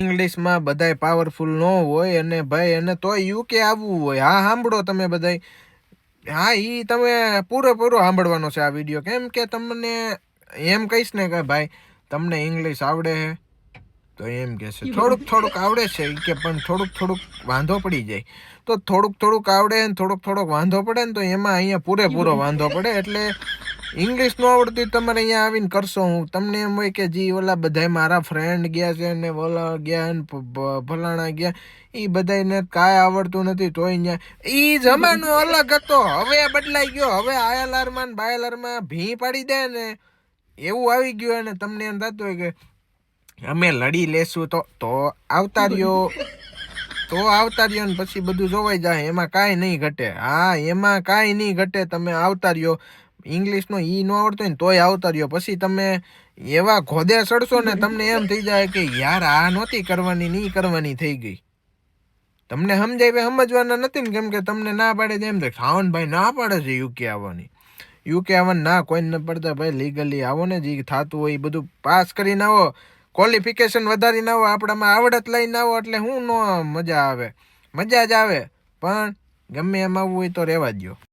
ઇંગ્લિશમાં બધાય પાવરફુલ ન હોય અને ભાઈ એને તોય યુકે આવવું હોય. હા સાંભળો તમે બધાય. હા એ તમે પૂરેપૂરો સાંભળવાનો છે આ વીડિયો કેમ કે તમને એમ કહીશ ને કે ભાઈ તમને ઇંગ્લિશ આવડે છે તો એમ કે છે. થોડુંક થોડુંક આવડે છે કે પણ થોડુંક થોડુંક વાંધો પડી જાય. તો થોડુંક થોડુંક આવડે ને થોડુંક થોડુંક વાંધો પડે ને તો એમાં અહીંયા પૂરેપૂરો વાંધો પડે એટલે ઇંગ્લિશ નો આવડતું તમારે અહીંયા આવીને કરશો. હું તમને એમ હોય કે જી, ઓલા બધા મારા ફ્રેન્ડ ગયા છે ને ઓલા ગયા ને ફલાણા ગયા. એ બધાને કાંઈ આવડતું નથી, તોય અહીંયા એ જમાનો અલગ હતો. હવે બદલાઈ ગયો. હવે આયલારમાં ને બાયલારમાં ભી પાડી દે ને. એવું આવી ગયું અને તમને એમ થતું હોય કે અમે લડી લેશું તો તો આવતા રહ્યો. તો આવતા રહ્યો ને પછી બધું જોવાઈ જાય. એમાં કાંઈ નહીં ઘટે. હા, એમાં કાંઈ નહીં ઘટે. તમે આવતા રહ્યો. ઇંગ્લિશનો ઈ ન આવડતો હોય ને તોય આવતા રહ્યો. પછી તમે એવા ખોદે ચડશો ને તમને એમ થઈ જાય કે યાર, આ નહોતી કરવાની નહીં કરવાની થઈ ગઈ. તમને સમજાય ભાઈ સમજવાના નથી ને? કેમ કે તમને ના પાડે છે એમ થાય ખાવનભાઈ ના પાડે છે યુકે આવવાની. યુકે આવવાની ના કોઈને ન પડતા, ભાઈ લીગલી આવો ને, જે થતું હોય એ બધું પાસ કરીને આવો. ક્વોલિફિકેશન વધારીને આવો, આપણામાં આવડત લઈને આવો, એટલે શું ન મજા આવે. મજા જ આવે, પણ ગમે એમ આવવું હોય તો રહેવા દ્યો.